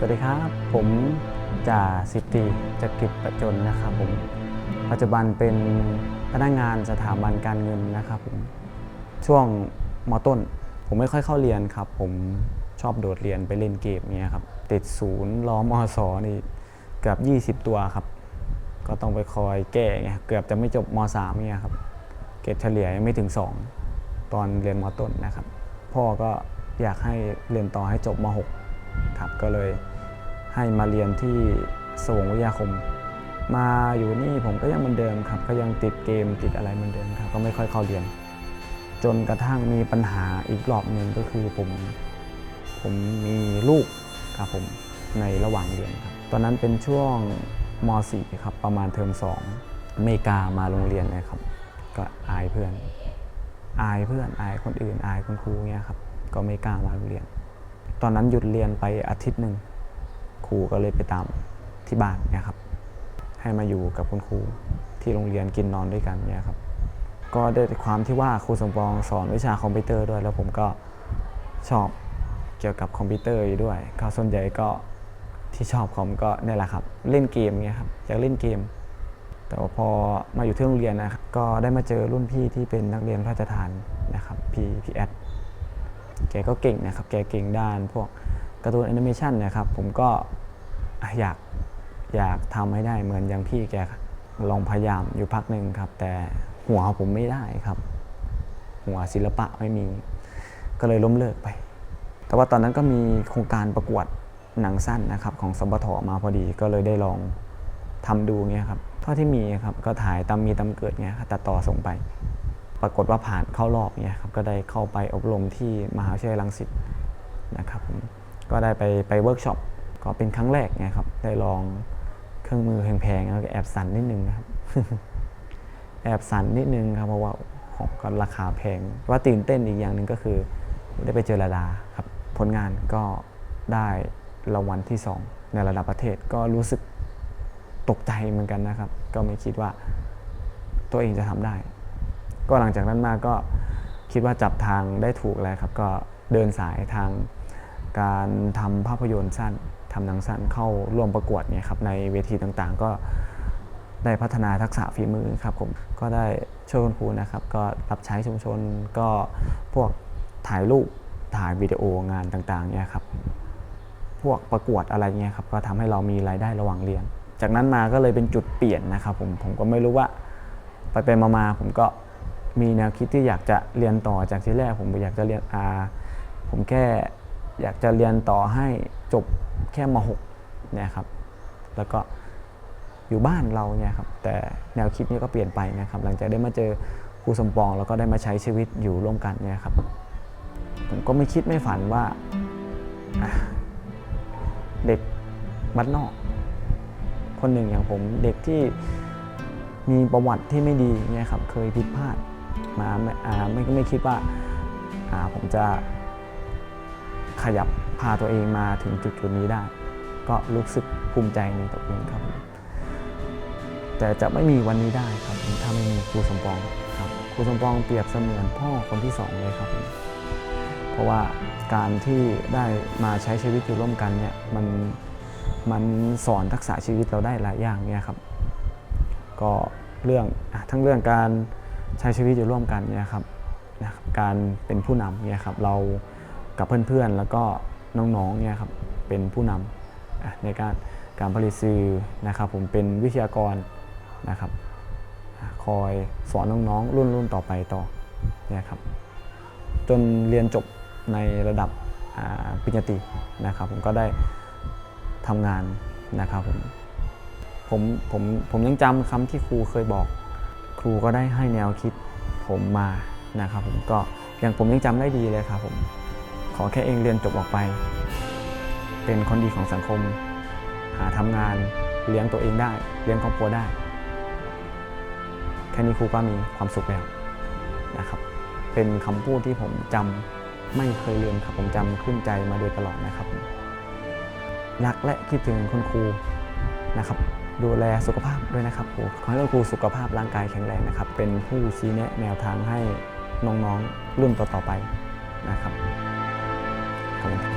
สวัสดีครับ ผมจ่าสิบตรีจักริดประจนนะครับผมปัจจุบันเป็นพนักงานสถาบันการเงินนะครับผมช่วงมต้น ผมไม่ค่อยเข้าเรียนครับ ผมชอบโดดเรียนไปเล่นเกมเงี้ยครับติดศูนย์ล้อมอสอนี่เกือบ 20 ตัวครับ ก็ต้องไปคอยแก้เงี้ยเกือบจะไม่จบม3เงี้ยครับเกรดเฉลี่ยยังไม่ถึง 2 ตอนเรียนมต้นนะครับ พ่อก็อยากให้เรียนต่อให้จบม6ครับก็เลย ให้มาเรียนที่สวงวิทยาคม มาอยู่นี่ผมก็ยังเหมือนเดิมครับ ก็ยังติดเกมติดอะไรเหมือนเดิมครับ ก็ไม่ค่อยเข้าเรียน จนกระทั่งมีปัญหาอีกรอบหนึ่งก็คือผมผมมีลูกครับผมในระหว่างเรียนครับ ตอนนั้นเป็นช่วงม .4 ครับประมาณเทอม2อเมริกามาโรงเรียนเลยครับ ก็อายเพื่อน อายเพื่อนอายคนอื่นอายคุณครูเงี้ยครับ ก็ไม่กล้ามาโรงเรียน ตอนนั้นหยุดเรียนไปอาทิตย์หนึ่ง ครูก็เลยไปตามที่บ้านเนี่ยครับ ให้มาอยู่กับคุณครูที่โรงเรียนกินนอนด้วยกันเนี่ยครับ ก็ด้วยความที่ว่าครูสมปองสอนวิชาคอมพิวเตอร์ด้วย แล้วผมก็ชอบเกี่ยวกับคอมพิวเตอร์ด้วย ก็ส่วนใหญ่ก็ที่ชอบคอมก็เนี่ยแหละครับ เล่นเกมเนี่ยครับอยากเล่นเกม แต่ว่าพอมาอยู่ที่โรงเรียนนะครับก็ได้มาเจอรุ่นพี่ที่เป็นนักเรียนพระราชทานนะครับพี่พี่แอดแกก็เก่งนะครับ แกเก่งด้านพวก การ์ตูนแอนิเมชันเนะครับผมก็อยากอยากทำให้ได้เหมือนอย่างพี่แกลองพยายามอยู่พักหนึ่งครับ แต่หัวผมไม่ได้ครับ หัวศิลปะไม่มี ก็เลยล้มเลิกไป แต่ว่าตอนนั้นก็มีโครงการประกวดหนังสั้นนะครับของสบทมาพอดีก็เลยได้ลองทำดูเงี้ยครับเท่าที่มีครับก็ถ่ายตามมีตามเกิดเงี้ยครับตัดต่อส่งไป ปรากฏว่าผ่านเข้ารอบเงี้ยครับก็ได้เข้าไปอบรมที่มหาวิทยาลัยรังสิตนะครับผม ก็ได้ไปไปเวิร์กช็อปก็เป็นครั้งแรกเงี้ยครับ ได้ลองเครื่องมือแพงๆแล้วก็แอบสั่นนิดนึงนะครับ แอบสั่นนิดนึงครับเพราะว่าของก็ราคาแพง ว่าตื่นเต้นอีกอย่างหนึ่งก็คือ ได้ไปเจอระดาครับ ผลงานก็ได้รางวัลที่ 2 ในระดับประเทศก็รู้สึกตกใจเหมือนกันนะครับ ก็ไม่คิดว่าตัวเองจะทำได้ ก็หลังจากนั้นมาก็คิดว่าจับทางได้ถูกแล้วครับ ก็เดินสายทาง การทำภาพยนตร์สั้นทำหนังสั้นเข้าร่วมประกวดเนี่ยครับในเวทีต่างๆ ก็ได้พัฒนาทักษะฝีมือครับผมก็ได้ช่วยคุณครูนะครับ ก็รับใช้ชุมชนก็พวกถ่ายรูปถ่ายวิดีโองานต่างๆเนี่ยครับพวกประกวดอะไรเงี้ยครับก็ทำให้เรามีรายได้ระหว่างเรียน จากนั้นมาก็เลยเป็นจุดเปลี่ยนนะครับผมผมก็ไม่รู้ว่าไปไปมามาผมก็มีแนวคิดที่อยากจะเรียนต่อจากที่แรกผมอยากจะเรียนอาผมแค่ อยากจะเรียนต่อให้จบแค่ม .6 เนี่ยครับ แล้วก็อยู่บ้านเราเนี่ยครับ แต่แนวคิดนี้ก็เปลี่ยนไปนะครับ หลังจากได้มาเจอครูสมปองแล้วก็ได้มาใช้ชีวิตอยู่ร่วมกันเนี่ยครับ ผมก็ไม่คิดไม่ฝันว่าเด็กบ้านนอก คนหนึ่งอย่างผมเด็กที่มีประวัติที่ไม่ดีเนี่ยครับ เคยผิดพลาดมาไม่ไม่ไม่คิดว่าผมจะ ขยับพาตัวเองมาถึงจุดจุดนี้ได้ ก็รู้สึกภูมิใจในตัวเองครับ แต่จะไม่มีวันนี้ได้ครับถ้าไม่มีครูสมปองครับครูสมปองเปรียบเสมือนพ่อคนที่สองเลยครับเพราะว่าการที่ได้มาใช้ชีวิตอยู่ร่วมกันเนี่ยมันมันสอนทักษะชีวิตเราได้หลายอย่างเนี่ยครับ ก็เรื่องทั้งเรื่องการใช้ชีวิตอยู่ร่วมกันเนี่ยครับการเป็นผู้นำเนี่ยครับเรา กับเพื่อนๆ แล้วก็น้องๆเนี่ยครับเป็นผู้นำในการการผลิตสื่อนะครับ ผมเป็นวิทยากรนะครับ คอยสอนน้องๆ รุ่นรุ่นต่อไปต่อเนี่ยครับจนเรียนจบในระดับปริญญาตรีนะครับ ผมก็ได้ทำงานนะครับผมผมผมผมยังจำคำที่ครูเคยบอก ครูก็ได้ให้แนวคิดผมมานะครับ ผมก็อย่างผมยังจำได้ดีเลยครับผม ขอแค่เองเรียนจบออกไป เป็นคนดีของสังคม หาทำงานเลี้ยงตัวเองได้ เลี้ยงครอบครัวได้ แค่นี้ครูก็มีความสุขแล้วนะครับ เป็นคำพูดที่ผมจำไม่เคยลืมครับผมจำขึ้นใจมาโดยตลอดนะครับ รักและคิดถึงคุณครูนะครับ ดูแลสุขภาพด้วยนะครับครูขอให้คุณครูสุขภาพร่างกายแข็งแรงนะครับ เป็นผู้ชี้แนะแนวทางให้น้องๆรุ่นต่อๆไปนะครับ come on.